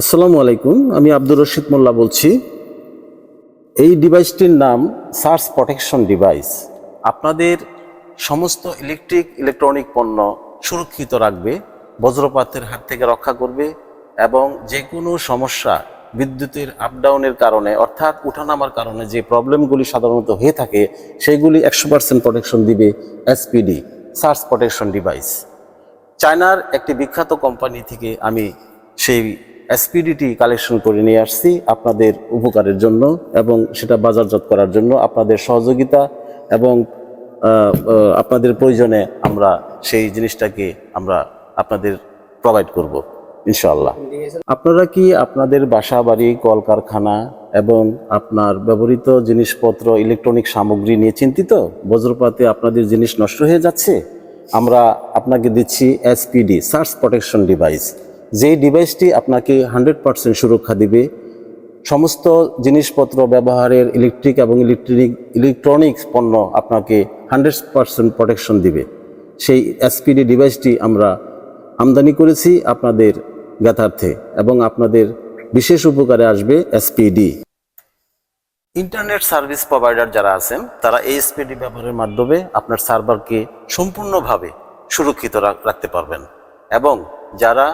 আসসালামু আলাইকুম, আমি আব্দুর রশিদ মোল্লা বলছি। এই ডিভাইসটির নাম সার্চ প্রোটেকশন ডিভাইস। আপনাদের সমস্ত ইলেকট্রিক, ইলেকট্রনিক পণ্য সুরক্ষিত রাখবে, বজ্রপাতের হাত থেকে রক্ষা করবে এবং যে কোনো সমস্যা বিদ্যুতের আপডাউনের কারণে, অর্থাৎ উঠানামার কারণে যে প্রবলেমগুলি সাধারণত হয়ে থাকে, সেইগুলি একশো পার্সেন্ট প্রোটেকশন দিবে এসপিডি সার্চ প্রোটেকশন ডিভাইস। চায়নার একটি বিখ্যাত কোম্পানি থেকে আমি সেই এসপিডিটি কালেকশন করে নিয়ে আসছি আপনাদের উপকারের জন্য এবং সেটা বাজারজাত করার জন্য আপনাদের সহযোগিতা এবং আপনাদের প্রয়োজনে আমরা সেই জিনিসটাকে আমরা আপনাদের প্রোভাইড করব, ইনশাআল্লাহ। আপনারা কি আপনাদের বাসা, বাড়ি, কলকারখানা এবং আপনার ব্যবহৃত জিনিসপত্র ইলেকট্রনিক সামগ্রী নিয়ে চিন্তিত? বজ্রপাতে আপনাদের জিনিস নষ্ট হয়ে যাচ্ছে? আমরা আপনাকে দিচ্ছি এসপিডি সার্চ প্রোটেকশন ডিভাইস যেই ডিভাইসটি আপনাকে হান্ড্রেড পার্সেন্ট সুরক্ষা দিবে, সমস্ত জিনিসপত্র, ব্যবহারের ইলেকট্রিক এবং ইলেকট্রিক ইলেকট্রনিক্স পণ্য আপনাকে হান্ড্রেড পার্সেন্ট প্রোটেকশন দিবে। সেই এসপিডি ডিভাইসটি আমরা আমদানি করেছি আপনাদের জ্ঞাতার্থে এবং আপনাদের বিশেষ উপকারে আসবে এসপিডি ইন্টারনেট সার্ভিস প্রোভাইডার যারা আছেন, তারা এই এসপিডি ব্যবহারের মাধ্যমে আপনার সার্ভারকে সম্পূর্ণভাবে সুরক্ষিত রাখতে পারবেন। এবং যারা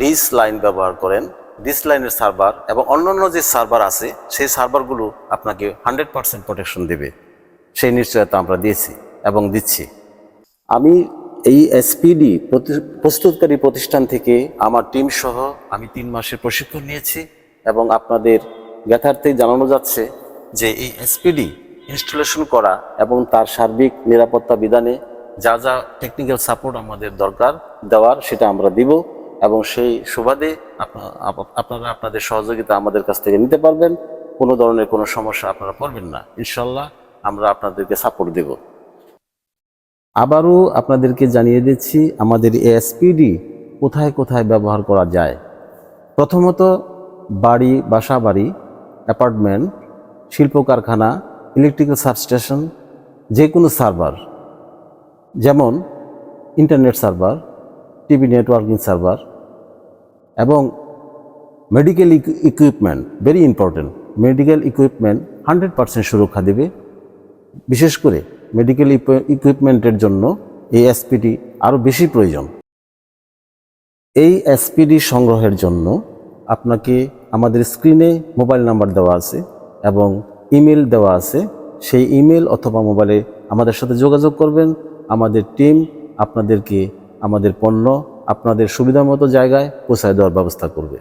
ডিস লাইন ব্যবহার করেন ডিস লাইনের সার্ভার এবং অন্যান্য যে সার্ভার আছে, সেই সার্ভারগুলো আপনাকে হান্ড্রেড পার্সেন্ট প্রোটেকশন দেবে। সেই নিশ্চয়তা আমরা দিয়েছি এবং দিচ্ছি। আমি এই এসপিডি প্রস্তুতকারী প্রতিষ্ঠান থেকে আমার টিম সহ আমি তিন মাসের প্রশিক্ষণ নিয়েছি এবং আপনাদের জ্ঞাতার্থে জানানো যাচ্ছে যে এই এসপিডি ইনস্টলেশন করা এবং তার সার্বিক নিরাপত্তা বিধানে যা যা টেকনিক্যাল সাপোর্ট আমাদের দরকার দেওয়ার, সেটা আমরা দিব। এবং সেই সুবাদে আপনারা আপনাদের সহযোগিতা আমাদের কাছ থেকে নিতে পারবেন। কোনো ধরনের কোনো সমস্যা আপনারা পড়বেন না। ইনশাল্লাহ আমরা আপনাদেরকে সাপোর্ট দেব। আবারও আপনাদেরকে জানিয়ে দিচ্ছি, আমাদের এসপিডি কোথায় কোথায় ব্যবহার করা যায়। প্রথমত বাড়ি বাসা বাড়ি অ্যাপার্টমেন্ট শিল্প কারখানা ইলেকট্রিক্যাল সাবস্টেশন যে কোনো সার্ভার। যেমন internet server TV networking server এবং medical equipment very important medical equipment hundred percent সুরক্ষা দেবে। বিশেষ করে মেডিকেল ইকুইপমেন্টের জন্য এই এসপিডি আরও বেশি প্রয়োজন। এই এসপিডি সংগ্রহের জন্য আপনাকে আমাদের স্ক্রিনে মোবাইল নাম্বার দেওয়া আছে এবং ইমেল দেওয়া আছে। সেই ইমেল অথবা মোবাইলে আমাদের সাথে যোগাযোগ করবেন। আমাদের টিম আপনাদেরকে আমাদের পণ্য আপনাদের সুবিধা মতো জায়গায় পৌঁছায় দেওয়ার ব্যবস্থা করবে।